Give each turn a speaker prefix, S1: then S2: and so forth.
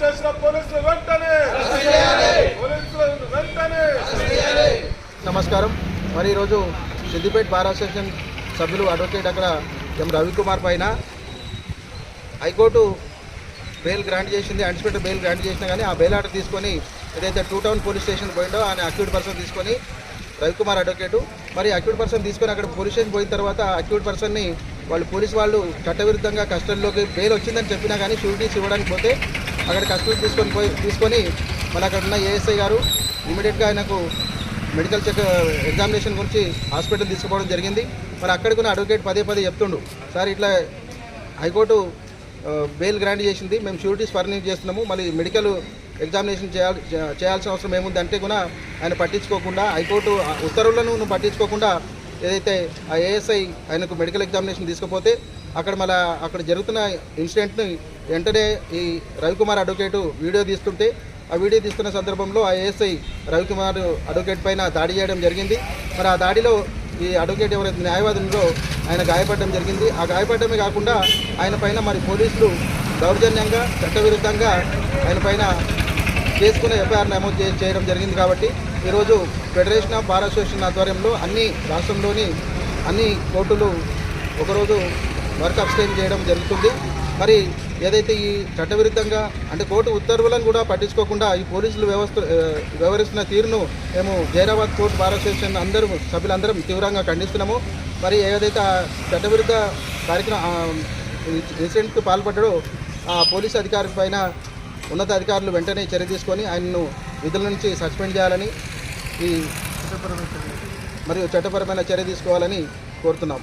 S1: చేసిన పోలీసులు వెంటనే! పోలీసులు వెంటనే!
S2: నమస్కారం. మరి ఈరోజు సిద్దిపేట బార్ అసోసియేషన్ సభ్యులు అడ్వకేట్ అక్కడ ఎం రవికుమార్ పైన హైకోర్టు బెయిల్ గ్రాంట్ చేసింది అన్స్పెక్టర్ బెయిల్ గ్రాంట్ చేసినా కానీ ఆ బెయిల్ ఆర్డర్ తీసుకొని ఏదైతే టూ టౌన్ పోలీస్ స్టేషన్ పోయిండో ఆయన అక్యూట్ పర్సన్ తీసుకొని రవికుమార్ అడ్వకేటు. మరి అక్యూట్ పర్సన్ తీసుకొని అక్కడ పోలీస్ స్టేషన్ పోయిన తర్వాత అక్యూట్ పర్సన్ని వాళ్ళు పోలీస్ వాళ్ళు చట్టవిరుద్ధంగా కస్టడీలోకి బెయిల్ వచ్చిందని చెప్పినా కానీ షూరిటీస్ ఇవ్వడానికి పోతే అక్కడ కస్టడీ తీసుకొని పోయి తీసుకొని మళ్ళీ అక్కడ ఉన్న ఏఎస్ఐ గారు ఇమీడియట్గా ఆయనకు మెడికల్ చెక్ ఎగ్జామినేషన్ గురించి హాస్పిటల్ తీసుకుపోవడం జరిగింది. మరి అక్కడికి అడ్వకేట్ పదే పదే చెప్తుండు సార్ ఇట్లా హైకోర్టు బెయిల్ గ్రాంట్ చేసింది మేము షూరిటీస్ ఫర్నిష్ చేస్తున్నాము మళ్ళీ మెడికల్ ఎగ్జామినేషన్ చేయాలి చేయాల్సిన అవసరం ఏముంది అంటే కూడా ఆయన పట్టించుకోకుండా హైకోర్టు ఉత్తర్వులను నువ్వు పట్టించుకోకుండా ఏదైతే ఆ ఏఎస్ఐ ఆయనకు మెడికల్ ఎగ్జామినేషన్ తీసుకుపోతే అక్కడ మళ్ళీ అక్కడ జరుగుతున్న ఇన్సిడెంట్ని వెంటనే ఈ రవికుమార్ అడ్వకేటు వీడియో తీస్తుంటే ఆ వీడియో తీస్తున్న సందర్భంలో ఆ ఏఎస్ఐ రవికుమార్ అడ్వకేట్ పైన దాడి చేయడం జరిగింది. మరి ఆ దాడిలో ఈ అడ్వకేట్ ఎవరైతే న్యాయవాది ఆయన గాయపడడం జరిగింది. ఆ గాయపడమే కాకుండా ఆయన పైన మరి పోలీసులు దౌర్జన్యంగా చట్టవిరుద్ధంగా ఆయన పైన చేసుకునే ఎఫ్ఐఆర్ నమోదు చే- చేయడం జరిగింది కాబట్టి ఈరోజు ఫెడరేషన్ ఆఫ్ బార్ అసోసియేషన్ ఆధ్వర్యంలో అన్ని రాష్ట్రంలోని అన్ని కోర్టులు ఒకరోజు వర్క్ అబ్స్టైన్ చేయడం జరుగుతుంది. మరి ఏదైతే ఈ చట్టవిరుద్ధంగా అంటే కోర్టు ఉత్తర్వులను కూడా పట్టించుకోకుండా ఈ పోలీసులు వ్యవస్థ వ్యవహరిస్తున్న తీరును మేము జైరాబాద్ కోర్టు బార్ అసోసియేషన్ అందరూ సభ్యులందరం తీవ్రంగా ఖండిస్తున్నాము. మరి ఏదైతే ఆ చట్టవిరుద్ధ కార్యక్రమం ఆ, ఇన్సిడెంట్కి పాల్పడ్డాడో ఆ పోలీస్ అధికారి పైన ఉన్నత అధికారులు వెంటనే చర్య తీసుకొని ఆయనను విధుల నుంచి సస్పెండ్ చేయాలని ఈ మరియు చట్టపరమైన చర్య తీసుకోవాలని కోరుతున్నాం.